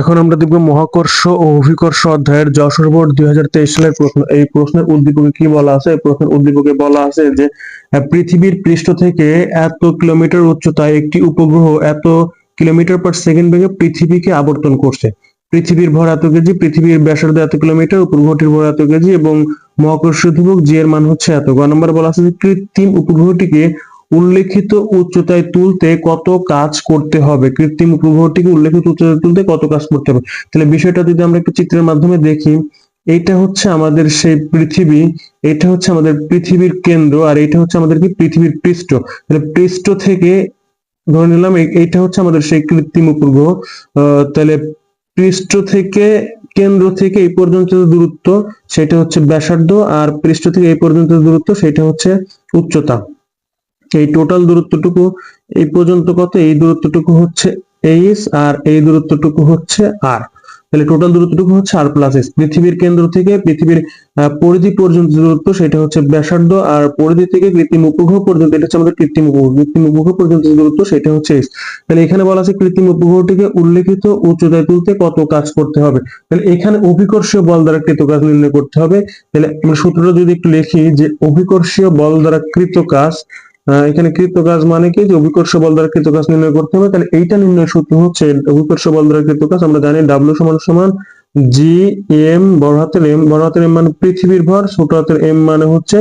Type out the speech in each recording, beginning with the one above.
এখন আমরা দেখব মহাকর্ষ ও অভিকর্ষ অধ্যায়ের যশোর বোর্ড দুই সালের প্রশ্ন। এই প্রশ্নের উদ্দীপকে কি বলা আছে? এই প্রশ্নের উদ্দীপকে বলা আছে যে পৃথিবীর পৃষ্ঠ থেকে এত কিলোমিটার উচ্চতায় একটি উপগ্রহ এত কিলোমিটার পার সেকেন্ড বেগে পৃথিবীকে আবর্তন করছে। পৃথিবীর ভর এত কেজি, পৃথিবীর ব্যাসার্ধ এত কিলোমিটার, উপগ্রহটির ভর এত কেজি এবং মহাকর্ষ ধ্রুবক জি এর মান হচ্ছে এত। গ নম্বর বলা আছে যে, কৃত্রিম উপগ্রহটিকে উল্লেখিত উচ্চতায় তুলতে কত কাজ করতে হবে? কৃত্রিম উপগ্রহটিকে উল্লেখিত উচ্চতায় তুলতে কত কাজ করতে হবে? তাহলে বিষয়টা যদি আমরা একটু চিত্রের মাধ্যমে দেখি, এইটা হচ্ছে আমাদের সেই পৃথিবী এটা হচ্ছে আমাদের পৃথিবীর কেন্দ্র, আর এটা হচ্ছে আমাদের কি? পৃথিবীর পৃষ্ঠ। তাহলে পৃষ্ঠ থেকে ধরে নিলাম এই- এইটা হচ্ছে আমাদের সেই কৃত্রিম উপগ্রহ। তাহলে পৃষ্ঠ থেকে কেন্দ্র থেকে এই পর্যন্ত দূরত্ব, সেটা হচ্ছে ব্যাসার্ধ, আর পৃষ্ঠ থেকে এই পর্যন্ত দূরত্ব, সেটা হচ্ছে উচ্চতা। এই টোটাল দূরত্বটুকু এই পর্যন্ত কত? এই দূরত্বটুকু হচ্ছে এইচ আর এই দূরত্বটুকু হচ্ছে আর তাহলে টোটাল দূরত্বটুকু হচ্ছে আর প্লাস এস পৃথিবীর কেন্দ্র থেকে পৃথিবীর পরিধি পর্যন্ত দূরত্ব সেটা হচ্ছে ব্যাসার্ধ আর পরিধি থেকে কৃত্রিম উপগ্রহ পর্যন্ত, এটা হচ্ছে আমাদের কৃত্রিম উপগ্রহ। কৃত্রিম উপগ্রহ পর্যন্ত দূরত্ব সেটা হচ্ছে এস তাহলে এখানে বলা আছে কৃত্রিম উপগ্রহটিকে উল্লেখিত উচ্চতায় তুলতে কত কাজ করতে হবে। তাহলে এখানে অভিকর্ষীয় বল দ্বারা কৃত কাজ নির্ণয় করতে হবে। তাহলে আমরা সূত্রটা যদি একটু লিখি যে অভিকর্ষীয় বল দ্বারা কৃত কাজ এখানে কৃত কাজ মানে কি? যে অভিকর্ষ বল দ্বারা কৃত কাজ নির্ণয় করতে হবে। তাহলে এইটা নির্ণয় সূত্র হচ্ছে অভিকর্ষ বল দ্বারা কৃত কাজ আমরা জানি ডাব্লিউ সমান সমান জি এম বড় হাতের এম বড় হাতের এম মানে পৃথিবীর ভর, ছোট হাতের এম মানে হচ্ছে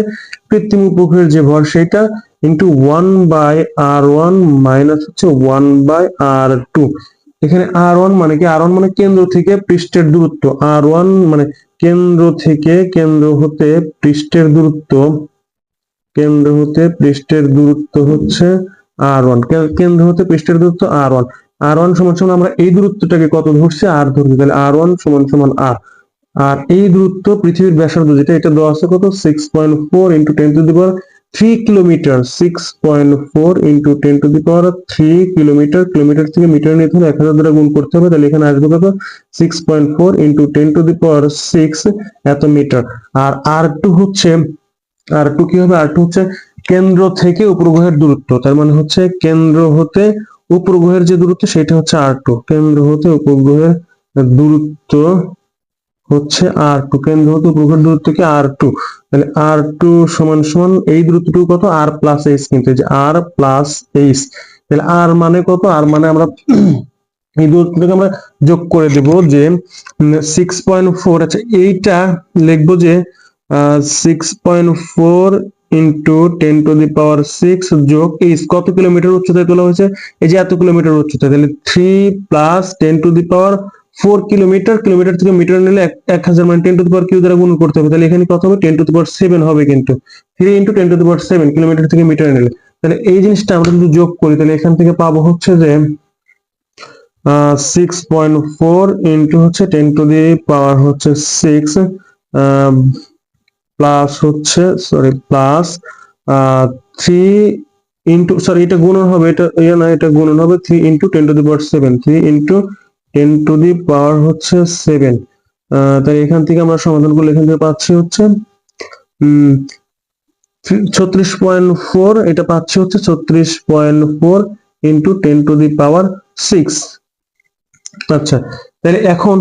কৃত্রিম উপগ্রহের যে ভর, সেটা into one by R one minus হচ্ছে ওয়ান বাই আর টু এখানে আর ওয়ান মানে কি? আর ওয়ান মানে কেন্দ্র থেকে পৃষ্ঠের দূরত্ব। আর ওয়ান মানে কেন্দ্র থেকে কেন্দ্র হতে পৃষ্ঠের দূরত্ব কেন্দ্র হতে পৃষ্ঠের দূরত্ব হচ্ছে আর ওয়ান কেন্দ্র হতে পৃষ্ঠের দূরত্ব আর ওয়ান আর ওয়ান সমান সমান আমরা এই দূরত্বটাকে কত ধরছি? আর ধরছি। তাহলে আর ওয়ান সমান সমান আর আর এই দূরত্ব পৃথিবীর ব্যাসার্ধ যেটা, এটা দেওয়া আছে কত? Six point four into ten to the power three kilometre six point four into ten to the power three kilometre kilometre থেকে মিটার নিয়ে হলে এক হাজার দ্বারা গুণ করতে হবে। তাহলে এখানে আসবে কত? Six point four into ten to the power six এত মিটার আর আর টু হচ্ছে আর টু কি হবে? আর টু হচ্ছে কেন্দ্র থেকে উপগ্রহের দূরত্ব। তার মানে হচ্ছে কেন্দ্র হতে উপগ্রহের যে দূরত্ব, সেটা হচ্ছে আর টু কেন্দ্র হতে উপগ্রহের দূরত্ব হচ্ছে আর টু কেন্দ্র হতে উপগ্রহের দূরত্ব কি আর টু তাহলে আর টু সমান সমান এই দূরত্বটুকু কত? আর প্লাস এইচ কিন্তু যে আর প্লাস এইচ তাহলে আর মানে কত? আর মানে আমরা এই দূরত্বটাকে আমরা যোগ করে দেব যে সিক্স পয়েন্ট ফোর আচ্ছা এইটা লিখব যে six point four into ten to the power six যোগ এইচ কত কিলোমিটার উচ্চতায় তোলা হয়েছে? এই যে এত কিলোমিটার উচ্চতায়, তাহলে three plus ten to the power four kilometre kilometre থেকে মিটার নিলে এক- হাজার মানে ten to the power cube দ্বারা গুণ করতে হবে। তাহলে এখানে কত হবে? Ten to the power seven হবে কিন্তু। Three into ten to the power seven kilometre থেকে মিটার নিলে। তাহলে এই জিনিসটা আমরা যদি যোগ করি, তাহলে এখান থেকে পাবো হচ্ছে যে সিক্স পয়েন্ট ফোর ইন্টু হচ্ছে টেন টু দি পাওয়ার হচ্ছে সিক্স প্লাস হচ্ছে sorry plus three into sorry এটা গুণন হবে, এটা ইয়ে না, এটা গুণন হবে three into ten to the power seven three into ten to the power হচ্ছে সেভেন তাই এখান থেকে আমরা সমাধান করলে এখান থেকে পাচ্ছি হচ্ছে ছত্রিশ পয়েন্ট ফোর এটা পাচ্ছি হচ্ছে ছত্রিশ point four into ten to the power six আচ্ছা তাহলে এখন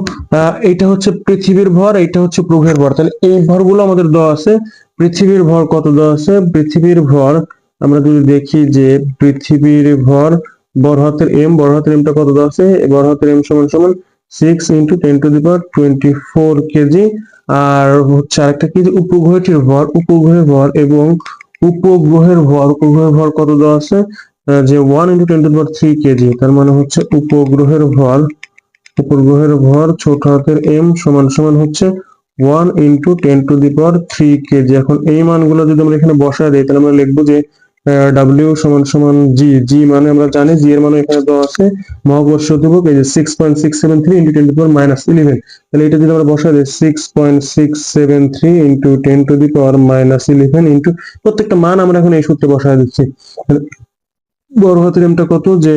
এইটা হচ্ছে পৃথিবীর ভর এটা হচ্ছে প্রভের ভর। তাহলে এই ভরগুলো আমাদের দেওয়া আছে, পৃথিবীর ভর কত দেওয়া আছে? পৃথিবীর ভর, আমরা যদি দেখি যে পৃথিবীর ভর, বড় হাতের এম বড় হাতের এমটা কত দেওয়া আছে? বড় হাতের এম সমান সমান six into ten to the power twenty four kg আর হচ্ছে আরেকটা কি? উপগ্রহটির ভর, উপগ্রহের ভর এবং উপগ্রহের ভর উপগ্রহের ভর কত দেওয়া আছে? যে one into ten to the power three kg তার মানে হচ্ছে উপগ্রহের ভর উপগ্রহের ভর ছোট হাতের এম সমান সমান হচ্ছে one into ten to the power three kg এখন এই মানগুলো যদি আমরা এখানে বসায় দিই, তাহলে আমরা লিখব যে ডাব্লিউ সমান সমান জি জি মানে আমরা জানি জি এর মানে এখানে দেওয়া আছে। মহাকর্ষ ধ্রুবক, এই যে six point six seven three into ten to power minus eleven তাহলে এটা যদি আমরা বসায় দিই six point six seven three into ten to the power minus eleven into প্রত্যেকটা মান আমরা এখন এই সূত্রে বসায় দিচ্ছি। বড় হাতের এমটা কত? যে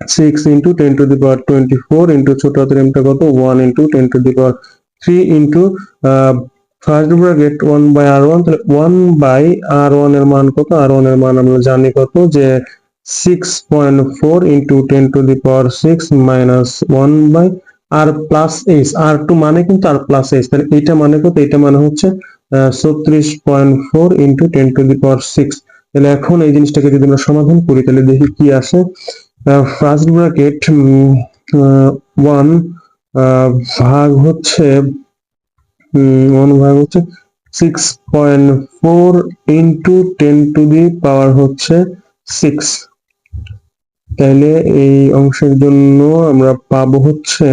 six into ten to the power twenty four into ছোট হাতের এমটা কত? One into ten to the power three into first bracket one by R one তাহলে ওয়ান বাই আর ওয়ানের মান কত? আর ওয়ানের মান আমরা জানি কত? যে six point four into ten to the power six minus one by R plus H R two মানে কিন্তু আর প্লাস এইচ তাহলে এইটা মানে কত? এটা মানে হচ্ছে ছত্রিশ point four into ten to the power six তাহলে এখন এই জিনিসটাকে যদি আমরা সমাধান করি, তাহলে দেখি কি আসে। ফার্স্ট ব্র্যাকেট ওয়ান ভাগ হচ্ছে ওয়ান ভাগ হচ্ছে six point four into ten to the power হচ্ছে সিক্স তাহলে এই অংশের জন্য আমরা পাবো হচ্ছে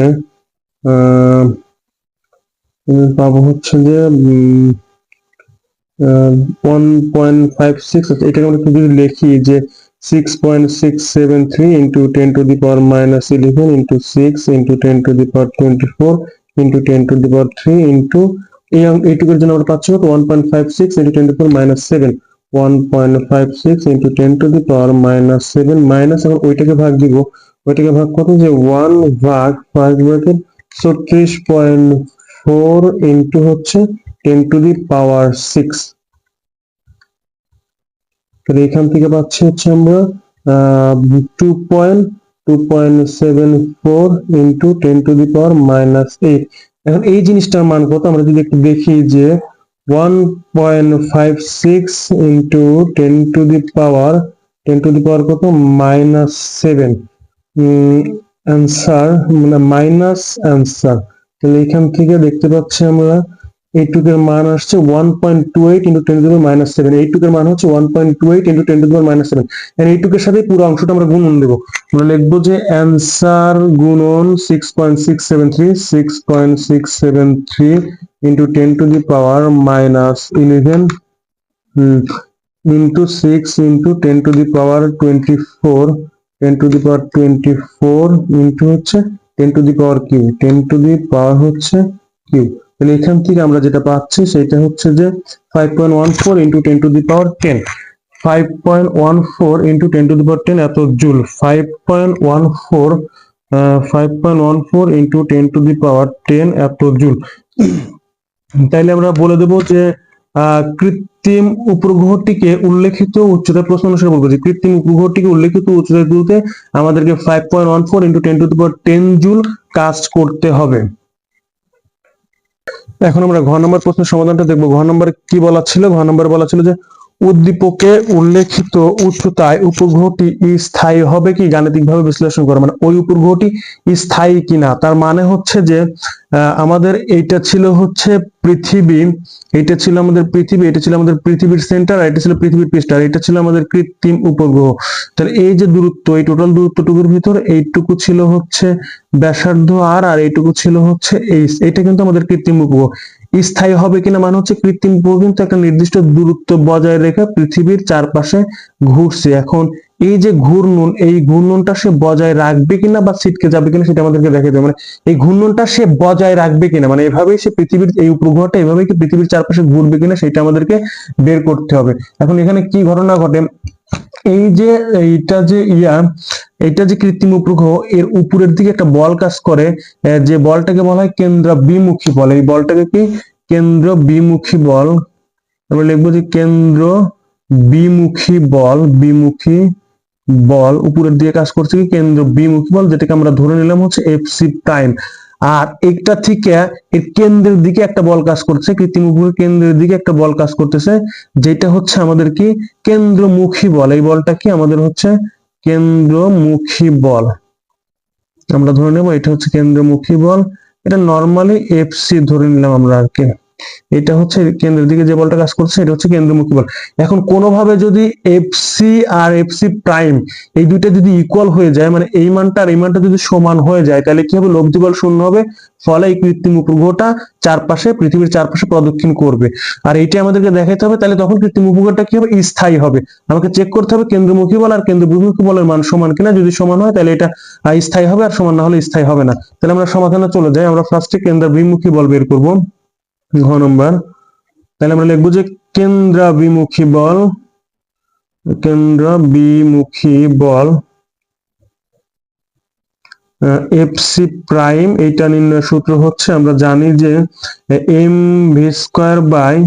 পাবো হচ্ছে যে ওয়ান পয়েন্ট ফাইভ সিক্স এটাকে আমরা যদি লিখি যে six point six seven three into ten to the power minus eleven into six into ten to the power twenty four into ten to the power three into এই এইটুকুর জন্য আমরা পাচ্ছি one point five six into ten to power minus seven one point five six into ten to the power minus seven minus এখন ওইটাকে ভাগ দিব। ওইটাকে ভাগ কত? যে ওয়ান ভাগ ফার্স্ট ব্র্যাকেট ছত্রিশ পয়েন্ট ফোর ইন্টু হচ্ছে ten to the power six তাহলে এখান থেকে পাচ্ছি হচ্ছে আমরা two point two point seven four into ten to the power minus eight এখন এই জিনিসটার মান কত? আমরা যদি একটু দেখি যে one point five six into ten to the power ten to the power কত? মাইনাস সেভেন অ্যান্সার মানে মাইনাস অ্যান্সার তাহলে এখান থেকে দেখতে পাচ্ছি আমরা এইটুকের মান আসছে one point two eight into ten to minus seven এইটুকের মান হচ্ছে one point two eight into ten to minus seven এইটুকের সাথে পুরো অংশটা আমরা গুণন দেবো। লিখব যে অ্যান্সার গুণন six point six seven three six point six seven three into ten to the power minus eleven into six into ten to the power twenty four ten to the power twenty four into হচ্ছে ten to the power cube ten to the power হচ্ছে Q তাহলে এখান থেকে আমরা যেটা পাচ্ছি সেটা হচ্ছে যে five point one four into ten to the power ten five point one four into ten to the power ten এত joule. Five point one four five point one four into ten to the power ten এত joule. তাইলে আমরা বলে দেবো যে কৃত্রিম উপগ্রহটিকে উল্লেখিত উচ্চতার প্রশ্ন অনুসারে বলব যে, কৃত্রিম উপগ্রহটিকে উল্লেখিত উচ্চতায় তুলতে আমাদেরকে five point one four into ten to the power ten joule কাজ করতে হবে। এখন আমরা ঘ নম্বর প্রশ্নের সমাধানটা দেখব ঘ নম্বর কি বলা ছিল ঘ নম্বর বলা ছিল যে উদ্দীপকে উল্লেখিত উচ্চতায় উপগ্রহটি স্থায়ী হবে কি? গাণিতিকভাবে বিশ্লেষণ করা। মানে ওই উপগ্রহটি স্থায়ী কিনা? তার মানে হচ্ছে যে আমাদের এইটা ছিল হচ্ছে পৃথিবী এটা ছিল আমাদের পৃথিবী এটা ছিল আমাদের পৃথিবীর সেন্টার আর এটা ছিল পৃথিবীর পৃষ্ঠার এটা ছিল আমাদের কৃত্রিম উপগ্রহ। তাহলে এই যে দূরত্ব, এই টোটাল দূরত্বটুকুর ভিতর এইটুকু ছিল হচ্ছে ব্যাসার্ধ আর আর এইটুকু ছিল হচ্ছে এইচ এটা কিন্তু আমাদের কৃত্রিম উপগ্রহ। স্থায়ী হবে কিনা মানে হচ্ছে কৃত্রিম কিন্তু একটা নির্দিষ্ট দূরত্ব বজায় রেখে পৃথিবীর চারপাশে ঘুরছে। এখন এই যে ঘূর্ণন, এই ঘূর্ণনটা সে বজায় রাখবে কিনা বা ছিটকে যাবে কিনা সেটা আমাদেরকে দেখে দেবে মানে এই ঘূর্ণনটা সে বজায় রাখবে কিনা মানে এভাবেই সে পৃথিবীর এই উপগ্রহটা, এভাবেই কি পৃথিবীর চারপাশে ঘুরবে কিনা সেটা আমাদেরকে বের করতে হবে। এখন এখানে কি ঘটনা ঘটে? এই যে, এইটা যে ইয়া এটা যে কৃত্রিম উপগ্রহ, এর উপরের দিকে একটা বল কাজ করে যে বলটাকে বলা হয় কেন্দ্র বিমুখী বল। এই বলটাকে কি? কেন্দ্র বিমুখী বল। আমরা লিখব যে কেন্দ্র বিমুখী বল বিমুখী বল। উপরের দিকে কাজ করছে কি? কেন্দ্র বিমুখী বল, যেটাকে আমরা ধরে নিলাম হচ্ছে এফসি প্রাইম আর একটা থেকে এর কেন্দ্রের দিকে একটা বল কাজ করছে, কৃত্রিম কেন্দ্রের দিকে একটা বল কাজ করতেছে, যেটা হচ্ছে আমাদের কি কেন্দ্রমুখী বল। এই বলটা কি? আমাদের হচ্ছে কেন্দ্রমুখী বল। আমরা ধরে নেব, এটা হচ্ছে কেন্দ্রমুখী বল। এটা নর্মালি এফসি ধরে নিলাম আমরা আর কি। এটা হচ্ছে কেন্দ্রের দিকে যে বলটা কাজ করছে, এটা হচ্ছে কেন্দ্রমুখী বল। এখন কোনোভাবে যদি এফসি আর এফসি প্রাইম এই দুইটা যদি ইকুয়াল হয়ে যায় মানে এই মানটা আর এই মানটা যদি সমান হয়ে যায়, তাহলে কি হবে? লব্ধি বল শূন্য হবে, ফলে এই কৃত্রিম উপগ্রহটা চারপাশে, পৃথিবীর চারপাশে প্রদক্ষিণ করবে। আর এইটা আমাদেরকে দেখাতে হবে, তাহলে তখন কৃত্রিম উপগ্রহটা কি হবে? স্থায়ী হবে। আমাকে চেক করতে হবে কেন্দ্রমুখী বল আর কেন্দ্রবিমুখী বলের মান সমান কিনা, যদি সমান হয়, তাহলে এটা স্থায়ী হবে আর সমান না হলে স্থায়ী হবে না। তাহলে আমরা সমাধানে চলে যাই, আমরা ফার্স্টে কেন্দ্রবিমুখী বল বের করব। ঘ নম্বর। তাহলে আমরা লিখব যে কেন্দ্রাভিমুখী বল কেন্দ্র বিমুখী বল এফসি প্রাইম এইটা নির্ণয় সূত্র হচ্ছে, আমরা জানি যে এম ভি স্কোয়ার বাই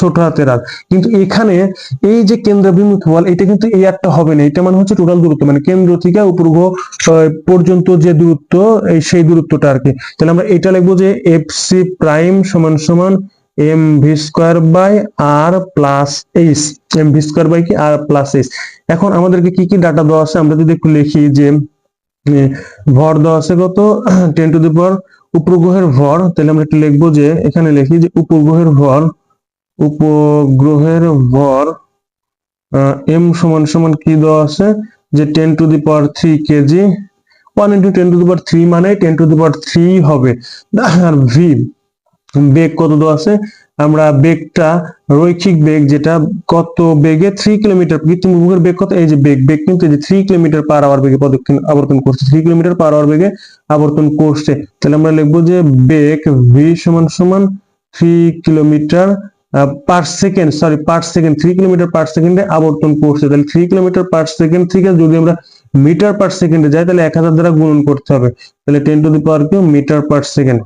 ছোট হাতের আর কিন্তু এখানে এই যে কেন্দ্রাভিমুখী বল এটা কিন্তু এই একটা হবে না। এটা মানে হচ্ছে টোটাল দূরত্ব। মানে কেন্দ্র থেকে উপগ্রহ পর্যন্ত যে দূরত্ব সেই দূরত্বটা আর কি। তাহলে আমরা এটা লিখব যে এফ সি প্রাইম সমান সমান M V square by R plus H M V square by কি? আর প্লাস এইচ এখন আমাদেরকে কি কি ডাটা দেওয়া আছে? আমরা যদি একটু লিখি যে ভর দেওয়া আছে কত? টেন টু দি পাওয়ার উপগ্রহের ভর। তাহলে আমরা একটু লিখব যে, এখানে লিখি যে উপগ্রহের ভর উপগ্রহের ভর এম সমান সমান কি দেওয়া আছে? যে ten to the power three kg one into ten to the power three মানে ten to the power three হবে। আর ভি বেগ কত দেওয়া আছে? আমরা বেগটা, রৈখিক বেগ যেটা, কত বেগে? থ্রি কিলোমিটার কৃত্রিম উপগ্রহের বেগ কত? এই যে বেগ বেগ কিন্তু এই যে থ্রি কিলোমিটার পার আওয়ার বেগে পদক্ষেপ, আবর্তন করছে। থ্রি কিলোমিটার পার আওয়ার বেগে আবর্তন করছে। তাহলে আমরা লিখব যে বেগ ভি সমান সমান three kilometre per second sorry per second three kilometre per সেকেন্ডে আবর্তন করছে তাহলে থ্রি কিলোমিটার পার সেকেন্ড থেকে যদি আমরা মিটার পার সেকেন্ডে যাই, তাহলে এক হাজার দ্বারা গুণন করতে হবে। তাহলে ten to the power Q metre per second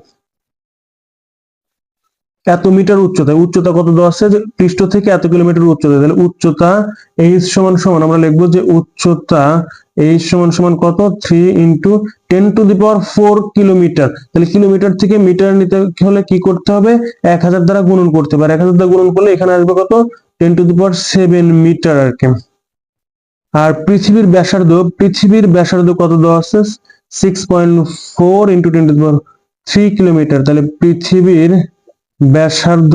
এত মিটার উচ্চতা উচ্চতা কত দেওয়া আছে? যে পৃষ্ঠ থেকে এত কিলোমিটার উচ্চতা। তাহলে উচ্চতা এইচ সমান সমান, আমরা লিখব যে উচ্চতা এইচ সমান সমান কত? Three into ten to the power four kilometre তাহলে কিলোমিটার থেকে মিটার নিতে হলে কি করতে হবে? এক হাজার দ্বারা গুণন করতে হবে। এক হাজার দ্বারা গুণন করলে এখানে আসবে কত? Ten to the power seven metre আর কি। আর পৃথিবীর ব্যাসার্ধ পৃথিবীর ব্যাসার্ধ কত দেওয়া আছে? Six point four into ten to the power three kilometre তাহলে পৃথিবীর ব্যাসার্ধ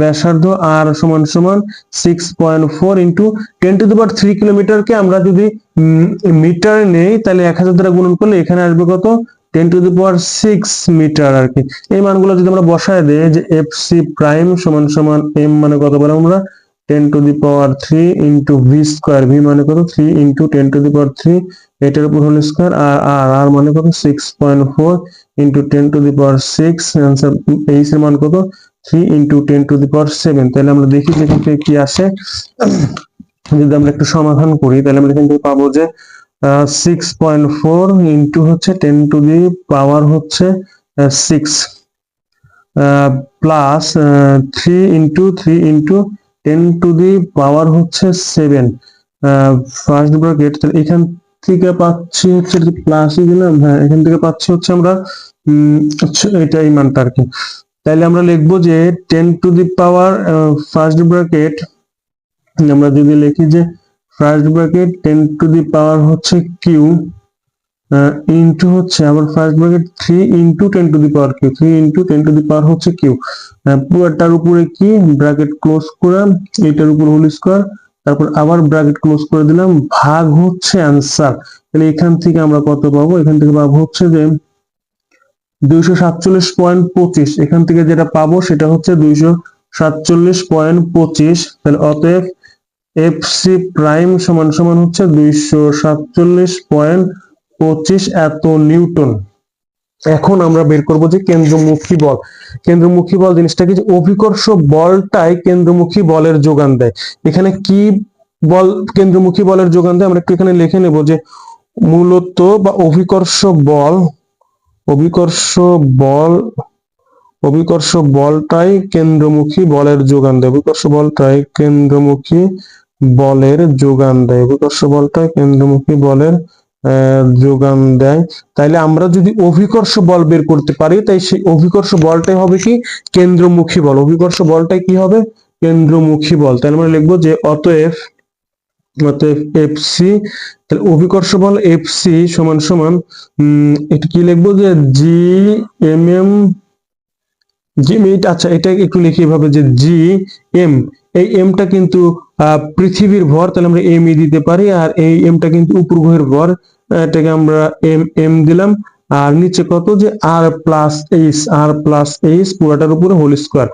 ব্যাসার্ধ আর সমান সমান six point four into ten to power three কিলোমিটারকে আমরা যদি মিটার নেই, তাহলে এক হাজার দ্বারা গুণন করলে এখানে আসবে কত? Ten to the power six metre আর কি। এই মানগুলো যদি আমরা বসায় দিই যে এফ সি প্রাইম সমান সমান এম মানে কত বলে আমরা? Ten to the power three into V square V মানে কত? Three into ten to the power three এটার উপর whole square R R R মানে কত? Six point four into ten to the power six answer H এর মান কত? Three into ten to the power seven তাহলে আমরা দেখি যে এখান কি আসে। যদি আমরা একটু সমাধান করি, তাহলে আমরা এখান থেকে পাবো যে সিক্স পয়েন্ট ফোর ইন্টু হচ্ছে টেন টু দি পাওয়ার হচ্ছে six plus three into three into ten to the power হচ্ছে সেভেন ফার্স্ট ব্র্যাকেট তাহলে এখান থেকে পাচ্ছি হচ্ছে প্লাসই দিলাম হ্যাঁ এখান থেকে পাচ্ছি হচ্ছে আমরা এটা এই মানটা আর কি তাহলে আমরা লিখব যে ten to the power first bracket আমরা যদি লিখি যে first bracket ten to the power হচ্ছে কিউ ইন্টু হচ্ছে আবার first bracket three into ten to the power Q three into ten to the power হচ্ছে কিউ পুরোটার উপরে কি? ব্র্যাকেট ক্লোজ করে, এটার উপর হোল স্কোয়ার তারপর আবার ব্র্যাকেট ক্লোজ করে দিলাম। ভাগ হচ্ছে অ্যান্সার তাহলে এখান থেকে আমরা কত পাবো? এখান থেকে পাবো হচ্ছে যে দুইশো সাতচল্লিশ পয়েন্ট পঁচিশ। এখান থেকে যেটা পাবো সেটা হচ্ছে দুইশো সাতচল্লিশ পয়েন্ট পঁচিশ। তাহলে অতএব এফ সি প্রাইম সমান সমান হচ্ছে দুইশো সাতচল্লিশ পয়েন্ট পঁচিশ এত নিউটন। এখন আমরা বের করব যে কেন্দ্রমুখী বল। কেন্দ্রমুখী বল জিনিসটা কি যে অভিকর্ষ বলটাই কেন্দ্রমুখী বলের যোগান দেয়। এখানে কি বল কেন্দ্রমুখী বলের যোগান দেয়? আমরা একটু এখানে লিখে নেব যে মূলত বা অভিকর্ষ বল অভিকর্ষ বল, অভিকর্ষ বলটাই কেন্দ্রমুখী বলের যোগান দেয়। অভিকর্ষ বলটাই কেন্দ্রমুখী বলের যোগান দেয়। অভিকর্ষ বলটাই কেন্দ্রমুখী বলের যোগান দেয়। তাইলে আমরা যদি অভিকর্ষ বল বের করতে পারি তাই সেই অভিকর্ষ বলটাই হবে কি? কেন্দ্রমুখী বল। অভিকর্ষ বলটাই কি হবে? কেন্দ্রমুখী বল। তাহলে আমরা লিখব যে অতএব অতএব এফ সি তাহলে অভিকর্ষ বল এফ সি সমান সমান এটা কি লিখব যে জি এম এম জি আচ্ছা এটা একটু লিখি এভাবে যে জি এম এই এমটা কিন্তু আহ, পৃথিবীর ভর তাহলে আমরা এম ই দিতে পারি আর এই এমটা কিন্তু উপগ্রহের ভর এটাকে আমরা এম এম দিলাম। আর নিচে কত যে R plus H R plus H পুরাটার উপরে হোল স্কোয়ার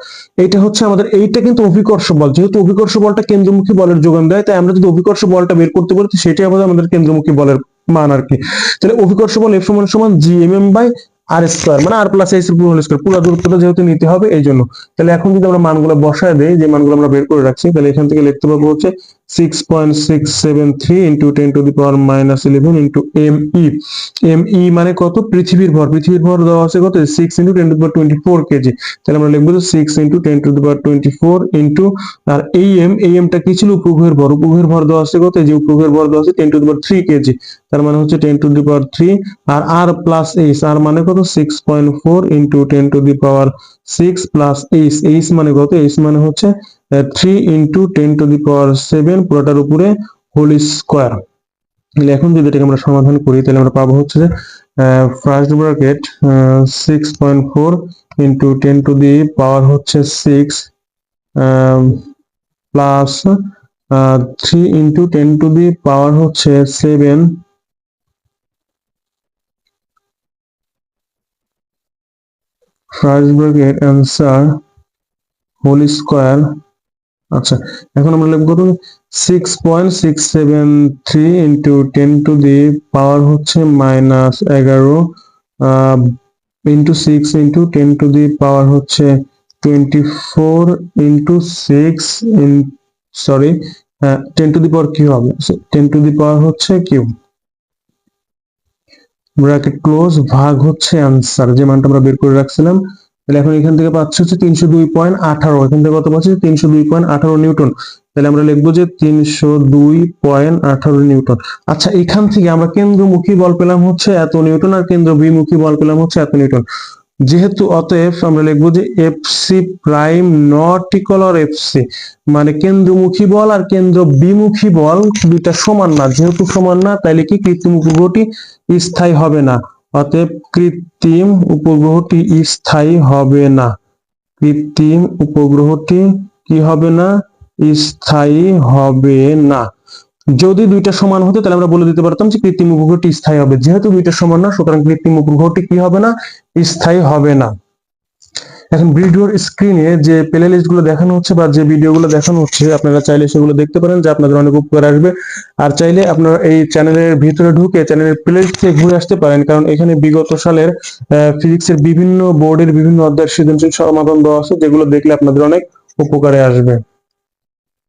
এটা হচ্ছে আমাদের, এইটা কিন্তু অভিকর্ষ বল। যেহেতু অভিকর্ষ বলটা কেন্দ্রমুখী বলের যোগান দেয়, তাই আমরা যদি অভিকর্ষ বলটা বের করতে পারি সেটাই আমাদের আমাদের কেন্দ্রমুখী বলের মান আর কি। তাহলে অভিকর্ষ বল এফ সমান সমান G M M by R square মানে আর প্লাস এইচ পুরো হোল স্কোয়ার পুরো দূরত্বটা যেহেতু নিতে হবে এই জন্য তাহলে এখন যদি আমরা মানগুলো বসায় দেই, যে মানগুলো আমরা বের করে রাখছি, তাহলে এখান থেকে লিখতে পারব হচ্ছে six point six seven three into ten to the power minus eleven into M E M E মানে কত? পৃথিবীর ভর। পৃথিবীর ভর দেওয়া আছে কত? Six into ten to the power twenty four kg তাহলে আমরা লিখব six into ten to the power twenty four into R এই এম এই এমটা কি ছিল? উপগ্রহের ভর। উপগ্রহের ভর দেওয়া আছে কত? যে উপগ্রহের ভর দেওয়া আছে ten to the power three kg তার মানে হচ্ছে ten to the power three R R plus H R মানে কত? Six point four into ten to the power six plus H H মানে কত? এইচ মানে হচ্ছে three into ten to the power seven পুরোটার উপরে হোল স্কোয়ার এখন যদি এটাকে আমরা সমাধান করি, তাহলে আমরা পাবো হচ্ছে যে first bracket six point four into ten to the power হচ্ছে six plus three into ten to the power হচ্ছে seven first bracket answer whole square আচ্ছা এখন আমরা লিখব কত six point six seven three into ten to the power হচ্ছে minus এগারো into six into to the power হচ্ছে twenty four into six in sorry ten to the power কি হবে? টেন টু দি পাওয়ার হচ্ছে Q bracket close ভাগ হচ্ছে answer যে মানটা আমরা বের করে রাখছিলাম তাহলে এখন এখান থেকে পাচ্ছি হচ্ছে তিনশো দুই পয়েন্ট আঠারো, এখান থেকে কত পাচ্ছি? তিনশো দুই পয়েন্ট আঠারো নিউটন। তাহলে আমরা লিখব যে তিনশো দুই পয়েন্ট আঠারো নিউটন। আচ্ছা এখান থেকে আমরা কেন্দ্রমুখী বল পেলাম হচ্ছে এত নিউটন আর কেন্দ্র বিমুখী বল পেলাম হচ্ছে এত নিউটন। যেহেতু অতএব আমরা লিখব যে F C prime not or F C মানে কেন্দ্রমুখী বল আর কেন্দ্র বিমুখী বল দুইটা সমান না। যেহেতু সমান না, তাইলে কি কৃত্রিম উপগ্রহটি স্থায়ী হবে না। অতএব কৃত্রিম উপগ্রহটি স্থায়ী হবে না। কৃত্রিম উপগ্রহটি কি হবে না? স্থায়ী হবে না। যদি দুইটা সমান হতো, তাহলে আমরা বলে দিতে পারতাম যে কৃত্রিম উপগ্রহটি স্থায়ী হবে। যেহেতু দুইটা সমান না, সুতরাং কৃত্রিম উপগ্রহটি কি হবে না? স্থায়ী হবে না। এখন ভিডিওর স্ক্রিনে যে প্লে লিস্টগুলো দেখানো হচ্ছে বা যে ভিডিওগুলো দেখানো হচ্ছে, আপনারা চাইলে সেগুলো দেখতে পারেন, যে আপনাদের অনেক উপকার আসবে। আর চাইলে আপনারা এই চ্যানেলের ভিতরে ঢুকে চ্যানেলের প্লে লিস্ট থেকে ঘুরে আসতে পারেন, কারণ এখানে বিগত সালের ফিজিক্সের বিভিন্ন বোর্ডের বিভিন্ন অধ্যায়ের সৃজনশীল সমাধান দেওয়া আছে, যেগুলো দেখলে আপনাদের অনেক উপকারে আসবে।